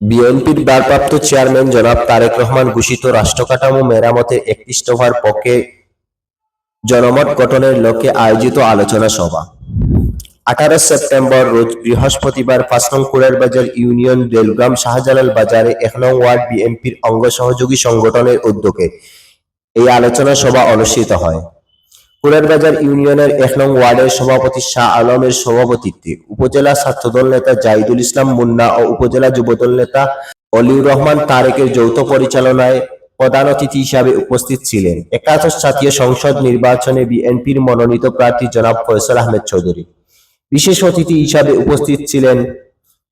বিএনপির ভারপ্রাপ্ত চেয়ারম্যান জনাব তারেক রহমান ঘোষিত রাষ্ট্রকাঠামো মেরামতের একত্রিশ দফার পক্ষে জনমত গঠনের লক্ষ্যে আয়োজিত আলোচনা সভা। আঠারো সেপ্টেম্বর রোজ বৃহস্পতিবার পাঁচ নং বাজার ইউনিয়ন রেলগ্রাম শাহজালাল বাজারে এক নং ওয়ার্ড বিএনপির অঙ্গ সহযোগী সংগঠনের উদ্যোগে এই আলোচনা সভা অনুষ্ঠিত হয়। বাজার ইউনিয়নের এক নং ওয়ার্ডের সভাপতি শাহ আলমের সভাপতিত্বে উপজেলা ছাত্রদল নেতা জাহিদুল ইসলাম মুন্না ও উপজেলা যুবদল নেতা অলিউর রহমান তারেকের যৌথ পরিচালনায় প্রধান অতিথি হিসাবে উপস্থিত ছিলেন। একাদশ জাতীয় সংসদ নির্বাচনে বিএনপির মনোনীত প্রার্থী জনাব ফয়সাল আহমেদ চৌধুরী। বিশেষ অতিথি হিসাবে উপস্থিত ছিলেন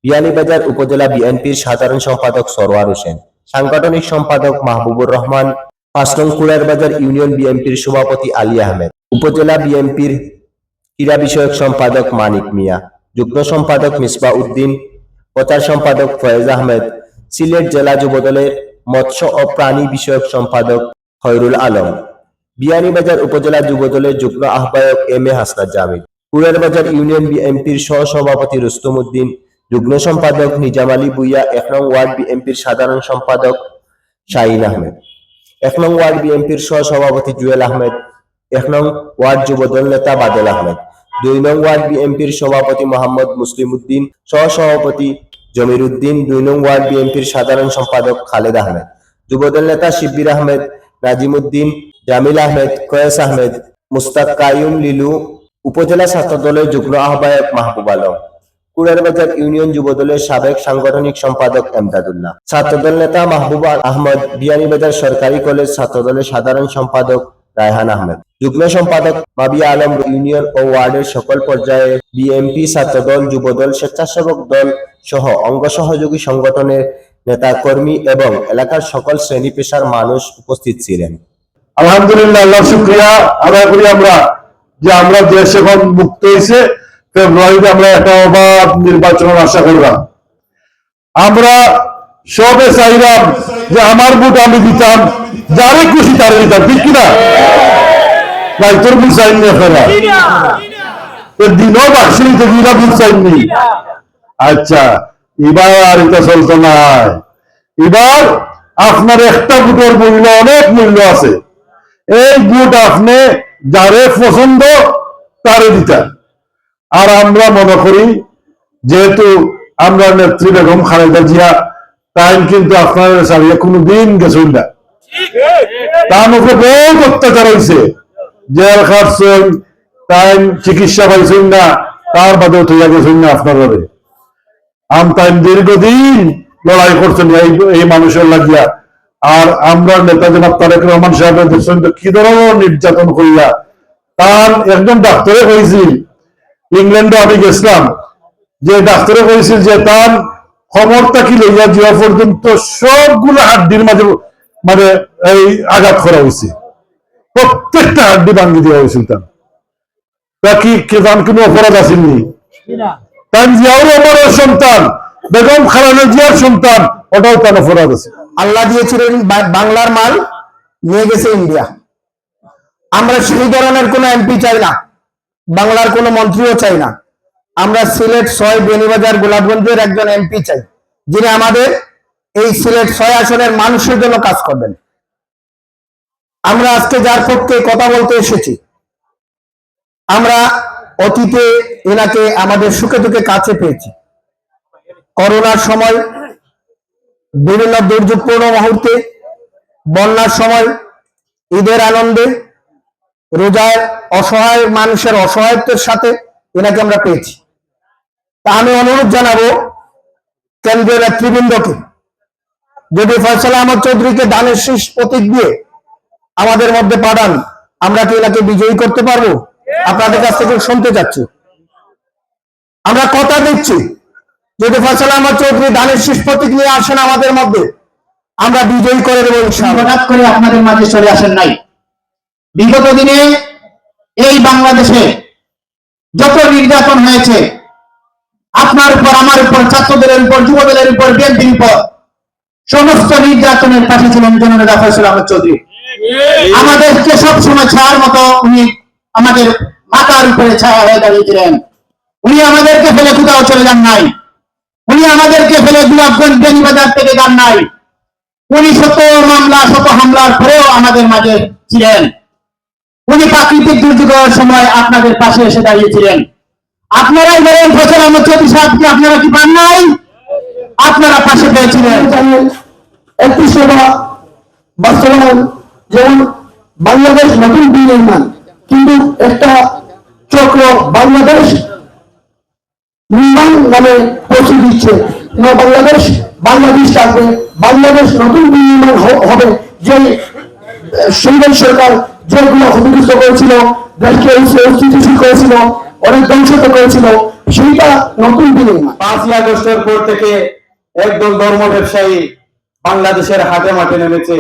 বিয়ানীবাজার উপজেলা বিএনপির সাধারণ সম্পাদক সরওয়ার হোসেন, সাংগঠনিক সম্পাদক মাহবুবুর রহমান, পাঁচ নং বাজার ইউনিয়ন বিএনপির সভাপতি আলী আহমেদ। উপজেলা বিএনপির ক্রীড়া বিষয়ক সম্পাদক মানিক মিয়া, যুগ্ম সম্পাদক মিসবা উদ্দিন, প্রচার সম্পাদক ফয়েজ আহমেদ, সিলেট জেলা যুবদলের মৎস্য ও প্রাণী বিষয়ক সম্পাদক খয়রুল আলম, বিয়ানীবাজার উপজেলা যুবদলের যুগ্ম আহ্বায়ক এম এ হাসনাত জামিল বাজার ইউনিয়ন বিএনপির সহসভাপতি রুস্তম উদ্দিন, যুগ্ম সম্পাদক নিজাম আলী বুইয়া এক নং ওয়ার্ড বিএনপির সাধারণ সম্পাদক শাহিন আহমেদ, এক নং ওয়ার্ড বিএনপির সহসভাপতি জুয়েল আহমেদ এক নং ওয়ার্ড যুবদল নেতা বাদল আহমেদ, দুই নং ওয়ার্ড বিএনপির সভাপতি মোহাম্মদ মুসলিম উদ্দিন সহসভাপতি জমির উদ্দিন দুই নং ওয়ার্ড বিএনপির সাধারণ সম্পাদক খালেদ আহমেদ, যুবদল নেতা শিব্বির আহমেদ নাজিম উদ্দিন জামিল আহমেদ, কয়েস আহমেদ, মুস্তাক কায়ুম লিলু, উপজেলা ছাত্র দলের যুগ্ম আহ্বায়ক মাহবুব আলম, কুড়ারবাজার ইউনিয়ন যুবদলের সাবেক সাংগঠনিক সম্পাদক এমদাদুল্লাহ, ছাত্রদল নেতা মাহবুব আহমদ, বিয়ানীবাজার সরকারি কলেজ ছাত্রদলের সাধারণ সম্পাদক রায়হান আহমেদ। যুগ্ম সম্পাদক মাবিয়া আলম ইউনিয়ন ও ওয়ার্ডের সকল পর্যায়ে বিএনপি, ছাত্রদল, যুবদল, স্বেচ্ছাসেবক দল সহ অঙ্গ সহযোগী সংগঠনের নেতা কর্মী এবং এলাকার সকল শ্রেণি পেশার মানুষ উপস্থিত ছিলেন। আলহামদুলিল্লাহ, আল্লাহ শুক্রিয়া আদায় করি আমরা যে আমরা দেশ এখন মুক্ত হয়েছে, ফেব্রুয়ারিতে আমরা একটা অবাধ নির্বাচনের আশা করলাম। আমরা সবে চাইলাম যে আমার ভোট আমি দিতাম যারে খুশি তারে দিতাম, ঠিক কিনা? ভাই তোর ভোট চাইনি আপনারা দিনও বাক্সি নিতে দিনা চাইনি আচ্ছা এবার আর এটা চলতো না। এবার আপনার একটা ভোটের মূল্য অনেক মূল্য আছে। এই ভোট আপনি যারে পছন্দ তারে দিতেন। আর আমরা মনে করি যেহেতু আমরা নেত্রী বেগম খালেদা জিয়া তাই কিন্তু আপনার সারিয়ে কোনো দিন গেছেন না। তার মুখে বহুত অত্যাচার হয়েছে জেল খাটছেন চিকিৎসা পাইছেন না, তার গেছেন না আপনার আমতাইন দীর্ঘদিন লড়াই করছেন এই মানুষের লাগিয়া। আর আমরা তারেক রহমান সাহেবের কি ধরনের নির্যাতন করিয়া। তার একজন ডাক্তারে কইছিল ইংল্যান্ডে আমি গেছিলাম, যে ডাক্তারে কইছিল যে তার খবরটা কি লইয়া যাওয়া পর্যন্ত সবগুলো হাড্ডির মাঝে মানে এই আঘাত করা হয়েছে প্রত্যেকটা হাড্ডি ভাঙ্গি দেওয়া হয়েছিল তার। তা কি তার কোনো অপরাধ আসেনি তার জিয়াও আমার সন্তান বেগম খালেদা জিয়ার সন্তান ওটাও তার অপরাধ আছে। আল্লাহ দিয়েছিলেন বাংলার মাল নিয়ে গেছে ইন্ডিয়া। আমরা সেই ধরনের কোনো এমপি চাই না বাংলার কোনো মন্ত্রীও চাই না। আমরা সিলেট ছয় বেনিবাজার গোলাপগঞ্জের একজন এমপি চাই যিনি আমাদের এই সিলেট ছয় আসনের মানুষের জন্য কাজ করবেন। আমরা আজকে যার পক্ষে কথা বলতে এসেছি, আমরা অতীতে এনাকে আমাদের সুখে দুঃখে কাছে পেয়েছি। করোনার সময়, বিভিন্ন দুর্যোগপূর্ণ মুহূর্তে, বন্যার সময়, ঈদের আনন্দে, রোজার অসহায় মানুষের অসহায়ত্বের সাথে এনাকে আমরা পেয়েছি। তা আমি অনুরোধ জানাব কেন্দ্রীয় নেতৃবৃন্দকে, যদি ফয়সাল আহমদ চৌধুরীকে দানের শীষ প্রতীক দিয়ে আমাদের মধ্যে পাঠান, আমরা কি এনাকে বিজয়ী করতে পারব? আপনাদের কাছ থেকে শুনতে চাচ্ছি। আমরা কথা দিচ্ছি। যদি ফসল আমার চৌধুরী দানের শীষ প্রতীক নিয়ে আসেন আমাদের মধ্যে, আমরা বিজয়ী করে দেবো হঠাৎ করে আপনাদের মাঝে চলে আসেন নাই। বিগত দিনে এই বাংলাদেশে যত নির্যাতন হয়েছে, আপনার উপর, আমার উপর, ছাত্রদের উপর যুবদলের উপর, বিএনপির উপর, সমস্ত নির্যাতনের পাশে ছিলেন জননেতা ফয়সল আহমদ চৌধুরী। আমাদেরকে সবসময় ছায়ার মতো উনি আমাদের মাথার উপরে ছায়া হয়ে দাঁড়িয়েছিলেন। উনি আমাদেরকে ফেলে কোথাও চলে যান নাই। উনি আমাদেরকে ফেলে গোলাপগঞ্জ বেনিবাজার থেকে যান নাই। উনি শত মামলা শত হামলার পরেও আমাদের মাঝে ছিলেন। উনি প্রাকৃতিক দুর্যোগের সময় আপনাদের পাশে এসে দাঁড়িয়েছিলেন। আপনারাই বলেন ফসল আমার চৌত্রিশ কি আপনারা কি পান নাই? আপনারা পাশে পেয়েছিলেন। একটি সেবা বাস্তবায়ন যেমন বাংলাদেশ নতুন বিনির্মাণ, কিন্তু একটা চক্র বাংলাদেশ নির্মাণ নামে পৌঁছে দিচ্ছে। বাংলাদেশ বাংলাদেশ থাকবে বাংলাদেশ নতুন বিনির্মাণ হবে, যে সুন্দর সরকার যেগুলো ক্ষতিগ্রস্ত করেছিল, দেশকে অস্থিতিশীল করেছিল, অনেক ধ্বংসিত করেছিল, সেইটা নতুন বিনির্মাণ। পাঁচই আগস্টের পর থেকে একদল ধর্ম ব্যবসায়ী বাংলাদেশের হাতে মাঠে নেমেছে।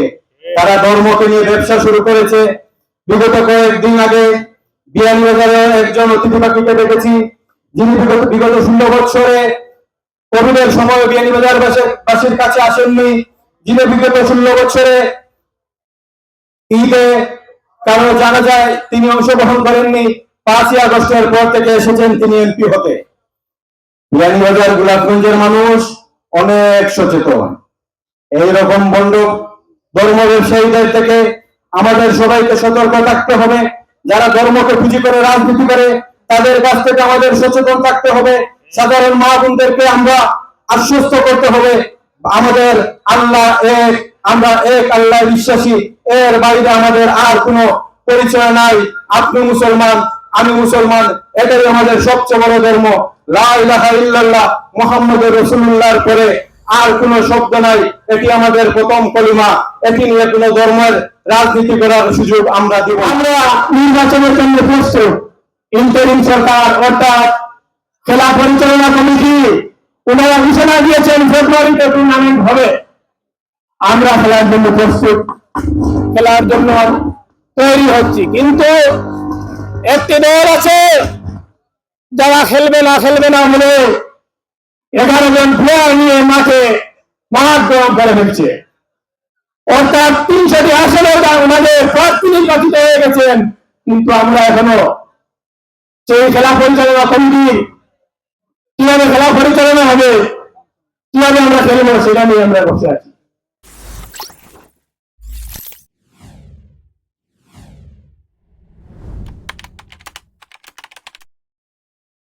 তারা ধর্মকে নিয়ে ব্যবসা শুরু করেছে। বিগত কয়েকদিন আগে বিয়ানীবাজারে একজন অতিথি পাখিকে দেখেছি। যিনি বিগত বিগত ষোলো বছরে কোভিডের সময় বিয়ানীবাজার বাসে- বাসীর কাছে আসেননি। যিনি বিগত ষোলো বছরে ঈদে কারও জানা যায় তিনি অংশগ্রহণ করেননি, পাঁচই আগস্টের পর থেকে এসেছেন তিনি এমপি হতে। বিয়ানীবাজার গোলাপগঞ্জের মানুষ অনেক সচেতন। এইরকম বন্ড ধর্ম ব্যবসায়ীদের থেকে আমাদের সবাইকে সতর্ক থাকতে হবে। যারা ধর্মকে পুঁজি করে রাজনীতি করে, তাদের কাছ থেকে আমাদের সচেতন থাকতে হবে। সাধারণ মা বোনদেরকে আমরা আশ্বস্ত করতে হবে। আমাদের আল্লাহ এক, আমরা এক আল্লাহ বিশ্বাসী। এর বাইরে আমাদের আর কোনো পরিচয় নাই। আপনি মুসলমান, আমি মুসলমান, এটাই আমাদের সবচেয়ে বড় ধর্ম। লা ইলাহা ইল্লাল্লাহ পরে আর কোনো শব্দ নাই। এটি আমাদের প্রথম কলিমা। এটি নিয়ে কোনো ধর্মের রাজনীতি করার সুযোগ আমরা দিব আমরা নির্বাচনের জন্য প্রস্তুত। ইন্টারিম সরকার, অর্থাৎ খেলা পরিচালনা কমিটি ওনারা ঘোষণা দিয়েছেন ফেব্রুয়ারিতে টুর্নামেন্ট হবে। আমরা খেলার জন্য প্রস্তুত। খেলার জন্য তৈরি হচ্ছি। কিন্তু একটি দল আছে, যারা খেলবে না খেলবে না বলে এগারো জন প্লেয়ার নিয়ে মাঠে গ্রহণ করে ফেলছে। অর্থাৎ তিনশোটি আসলে আমাদের প্রার্থী নির্বাচিত হয়ে গেছেন কিন্তু আমরা এখনও সেই খেলা পরিচালনা কমিটি কীভাবে খেলা পরিচালনা হবে, কীভাবে আমরা খেলব, সেটা নিয়ে আমরা বসে আছি।